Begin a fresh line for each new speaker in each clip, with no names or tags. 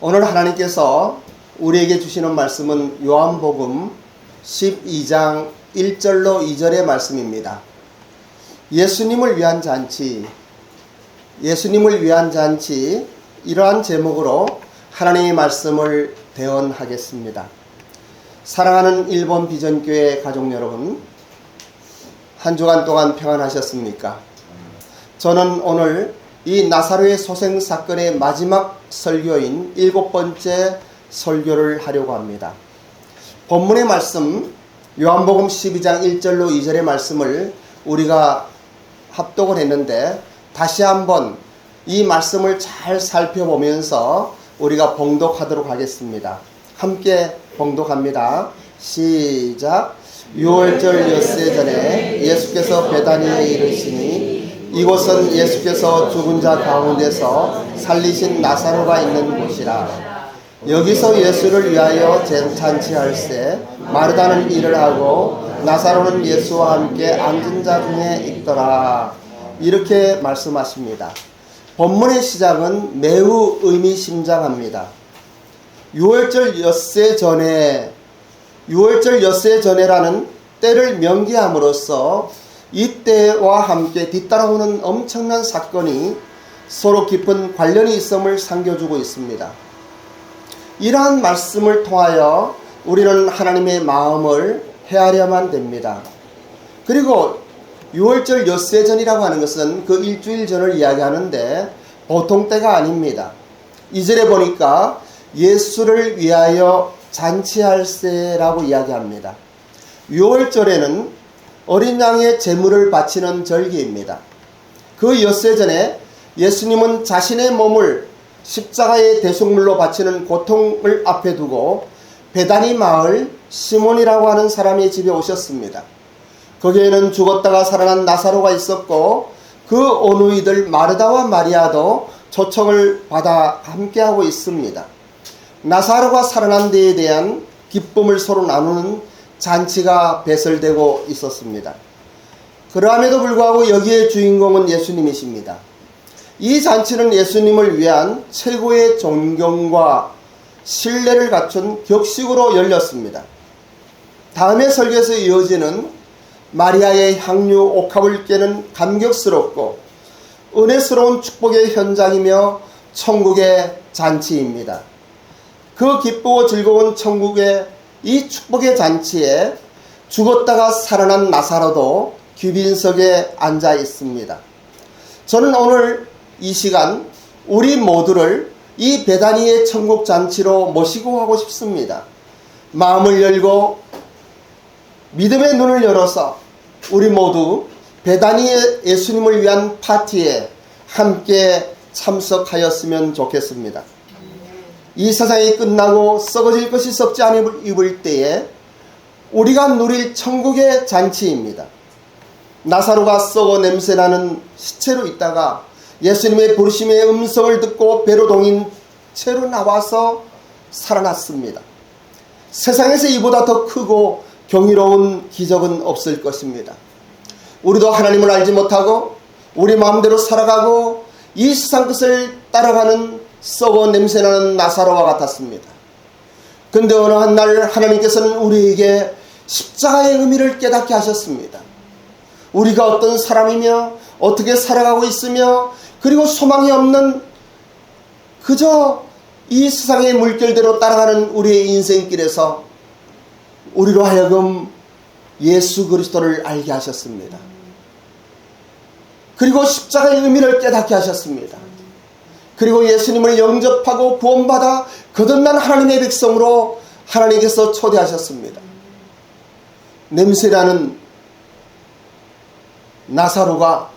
오늘 하나님께서 우리에게 주시는 말씀은 요한복음 12장 1절로 2절의 말씀입니다. 예수님을 위한 잔치, 예수님을 위한 잔치, 이러한 제목으로 하나님의 말씀을 대언하겠습니다. 사랑하는 일본 비전교회 가족 여러분, 한 주간 동안 평안하셨습니까? 저는 오늘 이 나사로의 소생 사건의 마지막 설교인 일곱 번째 설교를 하려고 합니다. 본문의 말씀 요한복음 12장 1절로 2절의 말씀을 우리가 합독을 했는데 다시 한번 이 말씀을 잘 살펴보면서 우리가 봉독하도록 하겠습니다. 함께 봉독합니다. 시작. 6월절 엿새 전에 예수께서 베다니에 이르시니 이곳은 예수께서 죽은 자 가운데서 살리신 나사로가 있는 곳이라. 여기서 예수를 위하여 잔치할세 마르다는 일을 하고 나사로는 예수와 함께 앉은 자 중에 있더라. 이렇게 말씀하십니다. 본문의 시작은 매우 의미심장합니다. 6월절 엿새 전에 6월절 엿새 전에라는 때를 명기함으로써 이때와 함께 뒤따라오는 엄청난 사건이 서로 깊은 관련이 있음을 상겨주고 있습니다. 이러한 말씀을 통하여 우리는 하나님의 마음을 헤아려만 됩니다. 그리고 6월절 엿새 전이라고 하는 것은 그 일주일 전을 이야기하는데 보통 때가 아닙니다. 이절에 보니까 예수를 위하여 잔치할세라고 이야기합니다. 6월절에는 어린 양의 제물을 바치는 절기입니다. 그 엿새 전에 예수님은 자신의 몸을 십자가의 대속물로 바치는 고통을 앞에 두고 베다니 마을 시몬이라고 하는 사람의 집에 오셨습니다. 거기에는 죽었다가 살아난 나사로가 있었고 그 오누이들 마르다와 마리아도 초청을 받아 함께하고 있습니다. 나사로가 살아난 데에 대한 기쁨을 서로 나누는 잔치가 배설되고 있었습니다. 그러함에도 불구하고 여기에 주인공은 예수님이십니다. 이 잔치는 예수님을 위한 최고의 존경과 신뢰를 갖춘 격식으로 열렸습니다. 다음의 설교에서 이어지는 마리아의 향유 옥합을 깨는 감격스럽고 은혜스러운 축복의 현장이며 천국의 잔치입니다. 그 기쁘고 즐거운 천국의 이 축복의 잔치에 죽었다가 살아난 나사로도 귀빈석에 앉아 있습니다. 저는 오늘 이 시간 우리 모두를 이 베다니의 천국 잔치로 모시고 가고 싶습니다. 마음을 열고 믿음의 눈을 열어서 우리 모두 베다니의 예수님을 위한 파티에 함께 참석하였으면 좋겠습니다. 이 세상이 끝나고 썩어질 것이 썩지 않을 입을 때에 우리가 누릴 천국의 잔치입니다. 나사로가 썩어 냄새나는 시체로 있다가 예수님의 부르심의 음성을 듣고 배로 동인 채로 나와서 살아났습니다. 세상에서 이보다 더 크고 경이로운 기적은 없을 것입니다. 우리도 하나님을 알지 못하고 우리 마음대로 살아가고 이 세상 것을 따라가는 썩어 냄새나는 나사로와 같았습니다. 근데 어느 한 날 하나님께서는 우리에게 십자가의 의미를 깨닫게 하셨습니다. 우리가 어떤 사람이며 어떻게 살아가고 있으며 그리고 소망이 없는 그저 이 세상의 물결대로 따라가는 우리의 인생길에서 우리로 하여금 예수 그리스도를 알게 하셨습니다. 그리고 십자가의 의미를 깨닫게 하셨습니다. 그리고 예수님을 영접하고 구원받아 거듭난 하나님의 백성으로 하나님께서 초대하셨습니다. 냄새나는 나사로가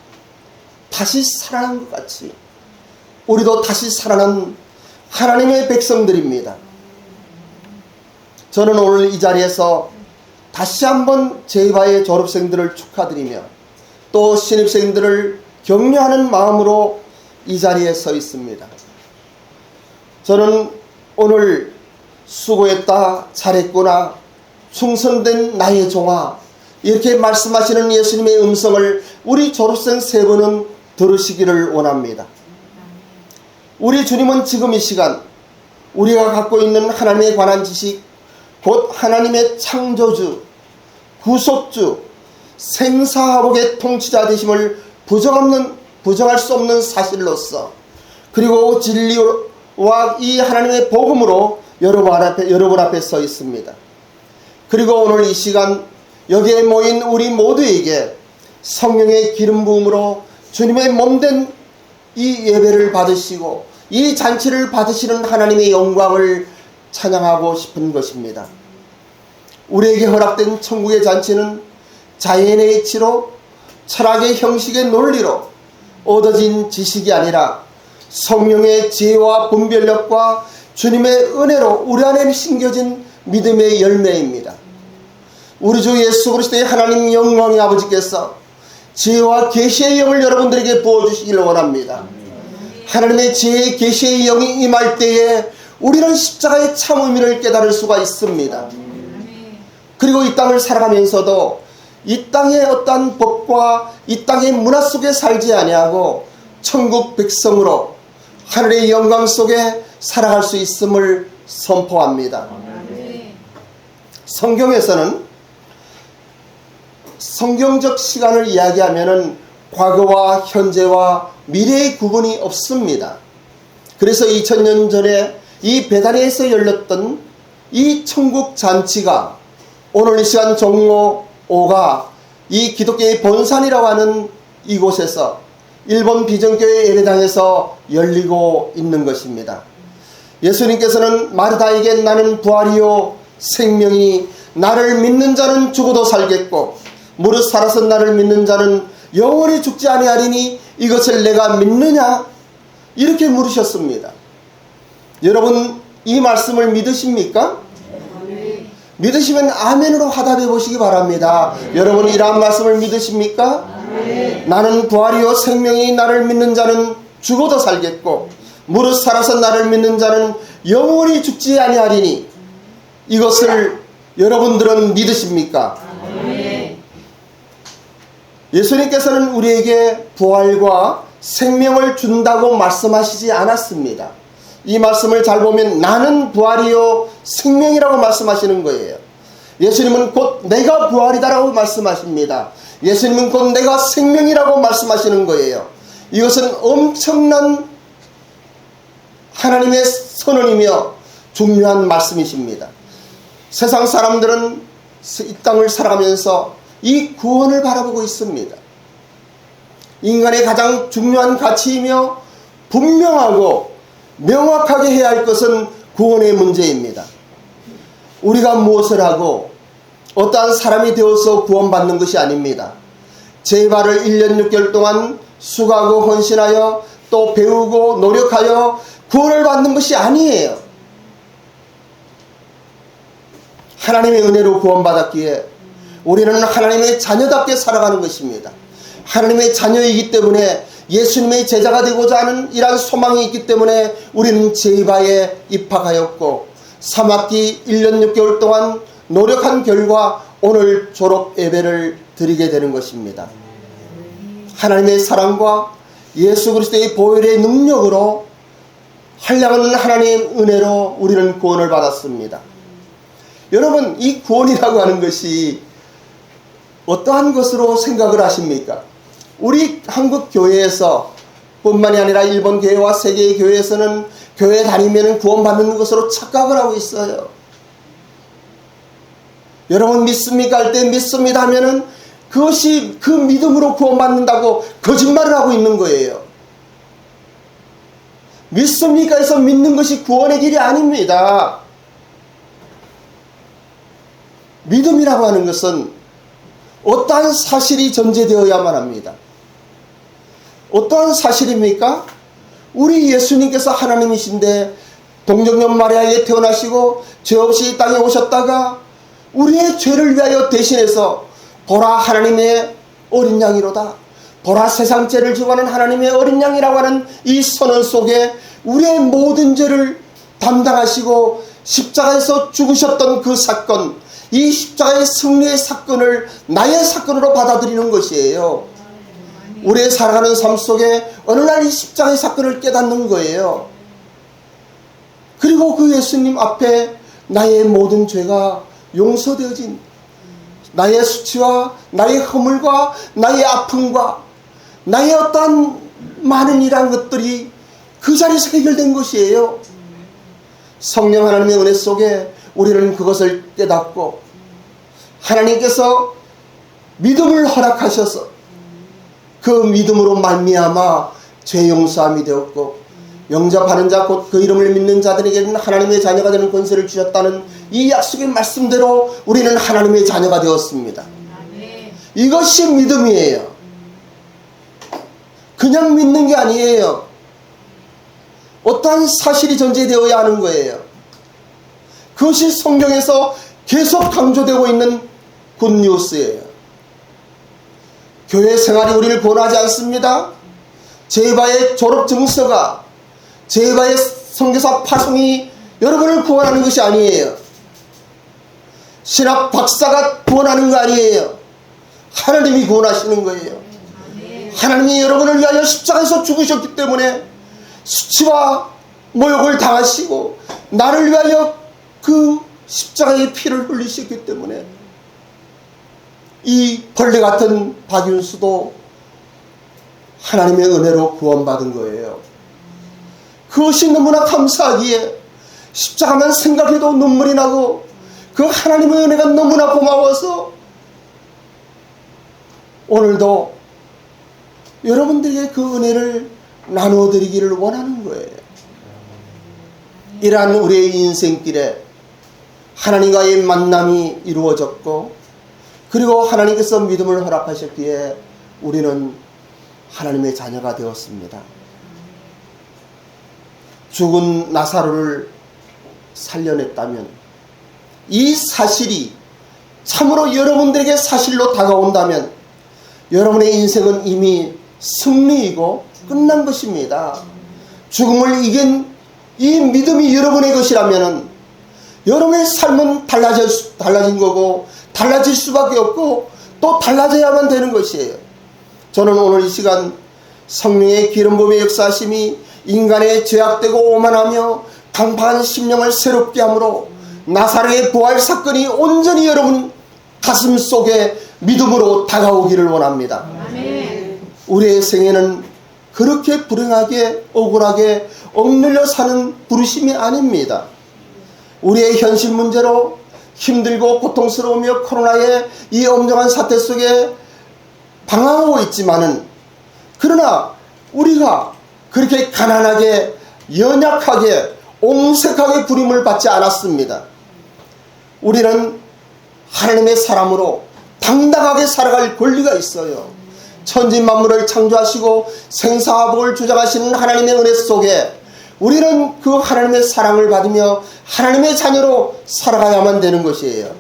다시 살아난 것 같이 우리도 다시 살아난 하나님의 백성들입니다. 저는 오늘 이 자리에서 다시 한번 제이바의 졸업생들을 축하드리며 또 신입생들을 격려하는 마음으로 이 자리에 서 있습니다. 저는 오늘 수고했다, 잘했구나, 충성된 나의 종아, 이렇게 말씀하시는 예수님의 음성을 우리 졸업생 세 분은 들으시기를 원합니다. 우리 주님은 지금 이 시간 우리가 갖고 있는 하나님에 관한 지식, 곧 하나님의 창조주, 구속주, 생사하복의 통치자 되심을 부정없는, 부정할 수 없는 사실로서 그리고 진리와 이 하나님의 복음으로 여러분 앞에, 여러분 앞에 서 있습니다. 그리고 오늘 이 시간 여기에 모인 우리 모두에게 성령의 기름 부음으로 주님의 몸된 이 예배를 받으시고 이 잔치를 받으시는 하나님의 영광을 찬양하고 싶은 것입니다. 우리에게 허락된 천국의 잔치는 자연의 이치로 철학의 형식의 논리로 얻어진 지식이 아니라 성령의 지혜와 분별력과 주님의 은혜로 우리 안에 심겨진 믿음의 열매입니다. 우리 주 예수 그리스도의 하나님 영광의 아버지께서 지혜와 계시의 영을 여러분들에게 부어 주시기를 원합니다. 하나님의 지혜의 계시의 영이 임할 때에 우리는 십자가의 참 의미를 깨달을 수가 있습니다. 그리고 이 땅을 살아가면서도 이 땅의 어떠한 법과 이 땅의 문화 속에 살지 아니하고 천국 백성으로 하늘의 영광 속에 살아갈 수 있음을 선포합니다. 성경에서는 성경적 시간을 이야기하면은 과거와 현재와 미래의 구분이 없습니다. 그래서 2000년 전에 이 베다니에서 열렸던 이 천국 잔치가 오늘 이 시간 종로 5가 이 기독교의 본산이라고 하는 이곳에서 일본 비전교회 예배당에서 열리고 있는 것입니다. 예수님께서는 마르다에게 나는 부활이요 생명이 나를 믿는 자는 죽어도 살겠고 무릇 살아서 나를 믿는 자는 영원히 죽지 아니하리니 이것을 내가 믿느냐 이렇게 물으셨습니다. 여러분 이 말씀을 믿으십니까? 믿으시면 아멘으로 화답해 보시기 바랍니다. 여러분 이러한 말씀을 믿으십니까? 나는 부활이요 생명이 나를 믿는 자는 죽어도 살겠고 무릇 살아서 나를 믿는 자는 영원히 죽지 아니하리니 이것을 여러분들은 믿으십니까? 예수님께서는 우리에게 부활과 생명을 준다고 말씀하시지 않았습니다. 이 말씀을 잘 보면 나는 부활이요 생명이라고 말씀하시는 거예요. 예수님은 곧 내가 부활이다라고 말씀하십니다. 예수님은 곧 내가 생명이라고 말씀하시는 거예요. 이것은 엄청난 하나님의 선언이며 중요한 말씀이십니다. 세상 사람들은 이 땅을 살아가면서 이 구원을 바라보고 있습니다. 인간의 가장 중요한 가치이며 분명하고 명확하게 해야 할 것은 구원의 문제입니다. 우리가 무엇을 하고 어떠한 사람이 되어서 구원받는 것이 아닙니다. 제 발을 1년 6개월 동안 수고하고 헌신하여 또 배우고 노력하여 구원을 받는 것이 아니에요. 하나님의 은혜로 구원받았기에 우리는 하나님의 자녀답게 살아가는 것입니다. 하나님의 자녀이기 때문에 예수님의 제자가 되고자 하는 이러한 소망이 있기 때문에 우리는 제이바에 입학하였고 3학기 1년 6개월 동안 노력한 결과 오늘 졸업 예배를 드리게 되는 것입니다. 하나님의 사랑과 예수 그리스도의 보혈의 능력으로 한량은 하나님의 은혜로 우리는 구원을 받았습니다. 여러분 이 구원이라고 하는 것이 어떠한 것으로 생각을 하십니까? 우리 한국 교회에서 뿐만이 아니라 일본 교회와 세계의 교회에서는 교회 다니면 구원받는 것으로 착각을 하고 있어요. 여러분 믿습니까? 할 때 믿습니다 하면은 그것이 그 믿음으로 구원받는다고 거짓말을 하고 있는 거예요. 믿습니까? 해서 믿는 것이 구원의 길이 아닙니다. 믿음이라고 하는 것은 어떠한 사실이 전제되어야만 합니다. 어떠한 사실입니까? 우리 예수님께서 하나님이신데 동정녀 마리아에 태어나시고 죄 없이 땅에 오셨다가 우리의 죄를 위하여 대신해서 보라 하나님의 어린 양이로다. 보라 세상 죄를 지고하는 하나님의 어린 양이라고 하는 이 선언 속에 우리의 모든 죄를 담당하시고 십자가에서 죽으셨던 그 사건, 이 십자가의 승리의 사건을 나의 사건으로 받아들이는 것이에요. 우리의 살아가는 삶 속에 어느 날 이 십자가의 사건을 깨닫는 거예요. 그리고 그 예수님 앞에 나의 모든 죄가 용서되어진 나의 수치와 나의 허물과 나의 아픔과 나의 어떠한 많은 이러한 것들이 그 자리에서 해결된 것이에요. 성령 하나님의 은혜 속에 우리는 그것을 깨닫고 하나님께서 믿음을 허락하셔서 그 믿음으로 말미암아 죄 용서함이 되었고 영접하는 자 곧 그 이름을 믿는 자들에게는 하나님의 자녀가 되는 권세를 주셨다는 이 약속의 말씀대로 우리는 하나님의 자녀가 되었습니다. 이것이 믿음이에요. 그냥 믿는 게 아니에요. 어떠한 사실이 전제되어야 하는 거예요. 그것이 성경에서 계속 강조되고 있는 굿뉴스예요. 교회 생활이 우리를 권하지 않습니다. 제바의 졸업 증서가 제바의 성교사 파송이 여러분을 구원하는 것이 아니에요. 신학 박사가 구원하는 거 아니에요. 하나님이 구원하시는 거예요. 하나님이 여러분을 위하여 십자가에서 죽으셨기 때문에 수치와 모욕을 당하시고 나를 위하여 그 십자가의 피를 흘리셨기 때문에 이 벌레 같은 박윤수도 하나님의 은혜로 구원받은 거예요. 그것이 너무나 감사하기에 십자가만 생각해도 눈물이 나고 그 하나님의 은혜가 너무나 고마워서 오늘도 여러분들에게 그 은혜를 나누어 드리기를 원하는 거예요. 이러한 우리의 인생길에 하나님과의 만남이 이루어졌고 그리고 하나님께서 믿음을 허락하셨기에 우리는 하나님의 자녀가 되었습니다. 죽은 나사로를 살려냈다면 이 사실이 참으로 여러분들에게 사실로 다가온다면 여러분의 인생은 이미 승리이고 끝난 것입니다. 죽음을 이긴 이 믿음이 여러분의 것이라면 여러분의 삶은 달라질, 수- 달라진 거고 달라질 수밖에 없고 또 달라져야만 되는 것이에요. 저는 오늘 이 시간 성령의 기름 부음의 역사심이 인간의 죄악되고 오만하며 강팍한 심령을 새롭게 함으로 나사렛의 부활 사건이 온전히 여러분 가슴 속에 믿음으로 다가오기를 원합니다. 우리의 생애는 그렇게 불행하게 억울하게 억눌려 사는 부르심이 아닙니다. 우리의 현실 문제로 힘들고 고통스러우며 코로나의 이 엄정한 사태 속에 방황하고 있지만은 그러나 우리가 그렇게 가난하게 연약하게 옹색하게 부림을 받지 않았습니다. 우리는 하나님의 사람으로 당당하게 살아갈 권리가 있어요. 천지 만물을 창조하시고 생사복을 주장하시는 하나님의 은혜 속에 우리는 그 하나님의 사랑을 받으며 하나님의 자녀로 살아가야만 되는 것이에요.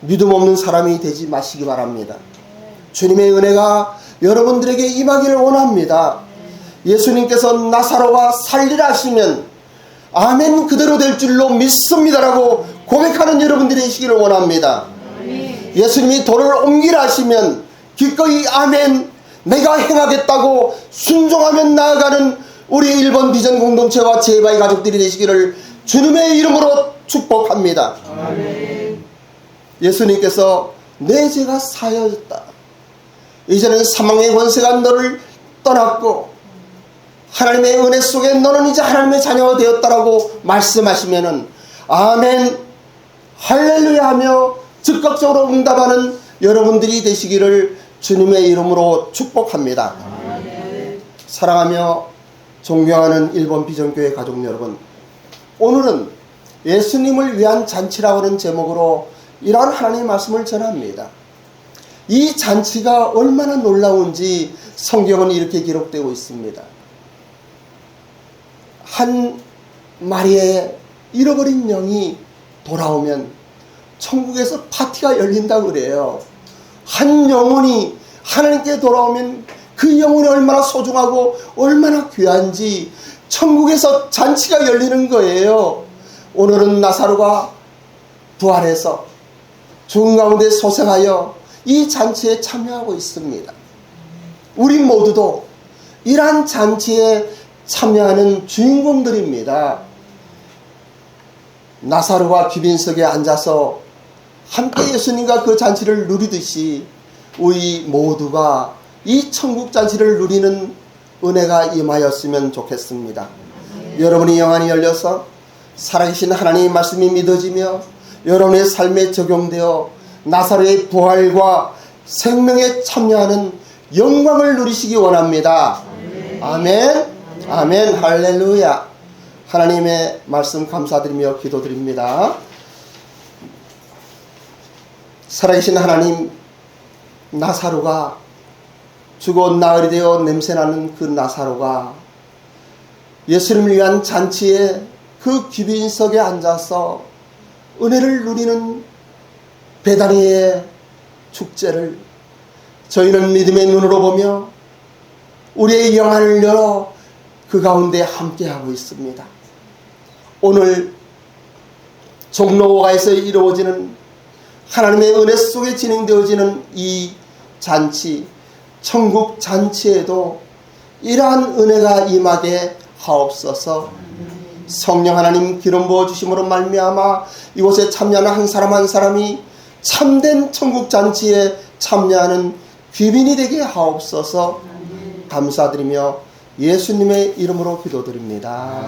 믿음 없는 사람이 되지 마시기 바랍니다. 주님의 은혜가 여러분들에게 임하기를 원합니다. 예수님께서 나사로가 살리라 하시면 아멘 그대로 될 줄로 믿습니다라고 고백하는 여러분들이 되시기를 원합니다. 예수님이 돌을 옮기라 하시면 기꺼이 아멘 내가 행하겠다고 순종하면 나아가는 우리 일본 비전 공동체와 제바의 가족들이 되시기를 주님의 이름으로 축복합니다. 예수님께서 내 죄가 사여졌다. 이제는 사망의 권세가 너를 떠났고 하나님의 은혜 속에 너는 이제 하나님의 자녀가 되었다라고 말씀하시면은 아멘 할렐루야 하며 즉각적으로 응답하는 여러분들이 되시기를 주님의 이름으로 축복합니다. 사랑하며 존경하는 일본 비전교회 가족 여러분 오늘은 예수님을 위한 잔치라고 하는 제목으로 이러한 하나님의 말씀을 전합니다. 이 잔치가 얼마나 놀라운지 성경은 이렇게 기록되고 있습니다. 한 마리의 잃어버린 영이 돌아오면 천국에서 파티가 열린다 그래요. 한 영혼이 하나님께 돌아오면 그 영혼이 얼마나 소중하고 얼마나 귀한지 천국에서 잔치가 열리는 거예요. 오늘은 나사로가 부활해서 죽은 가운데 소생하여 이 잔치에 참여하고 있습니다. 우리 모두도 이러한 잔치에 참여하는 주인공들입니다. 나사로가 귀빈석에 앉아서 함께 예수님과 그 잔치를 누리듯이 우리 모두가 이 천국 잔치를 누리는 은혜가 임하였으면 좋겠습니다. 여러분이 영안이 열려서 살아계신 하나님의 말씀이 믿어지며 여러분의 삶에 적용되어 나사로의 부활과 생명에 참여하는 영광을 누리시기 원합니다. 아멘. 아멘. 할렐루야. 하나님의 말씀 감사드리며 기도드립니다. 살아계신 하나님, 나사로가 죽어 나흘이 되어 냄새나는 그 나사로가 예수님을 위한 잔치에 그 귀빈석에 앉아서 은혜를 누리는 베다니의 축제를 저희는 믿음의 눈으로 보며 우리의 영안을 열어 그 가운데 함께하고 있습니다. 오늘 종로가에서 이루어지는 하나님의 은혜 속에 진행되어지는 이 잔치, 천국 잔치에도 이러한 은혜가 임하게 하옵소서. 성령 하나님 기름 부어 주심으로 말미암아 이곳에 참여하는 한 사람 한 사람이 참된 천국 잔치에 참여하는 귀빈이 되게 하옵소서. 감사드리며 예수님의 이름으로 기도드립니다.